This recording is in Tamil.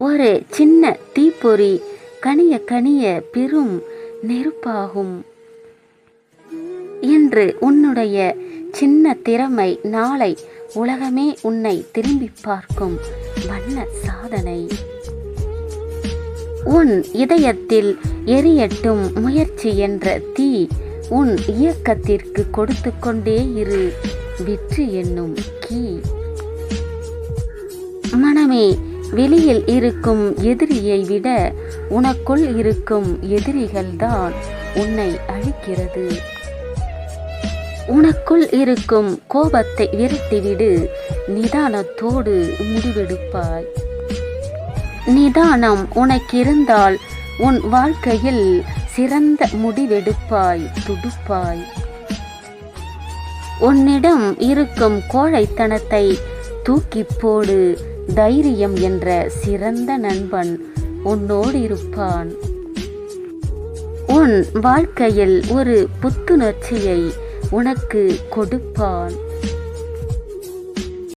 ஒரு சின்ன தீப்பொறி கனிய கனிய பெரும் நெருப்பாகும். இன்று உன்னுடைய சின்ன திறமை நாளை உலகமே உன்னை திரும்பி பார்க்கும் வண்ண சாதனை. உன் இதயத்தில் எரியட்டும் முயற்சி என்ற தீ உன் இயக்கத்திற்கு கொடுத்து கொண்டே இரு வெற்றி என்னும் கீ. மனமே வெளியில் இருக்கும் எதிரியை விட உனக்குள் இருக்கும் எதிரிகள்தான் உன்னை அழிக்கிறது. உனக்குள் இருக்கும் கோபத்தை விரட்டிவிடு நிதானத்தோடு முடிவெடுப்பாய். நிதானம் உனக்கிருந்தால் உன் வாழ்க்கையில் சிறந்த முடிவெடுப்பாய் துடுப்பாய். உன்னிடம் இருக்கும் கோழைத்தனத்தை தூக்கிப் போடு. தைரியம் என்ற சிறந்த நண்பன் உன்னோடு இருப்பான். உன் வாழ்க்கையில் ஒரு புத்துணர்ச்சியை உனக்கு கொடுப்பான்.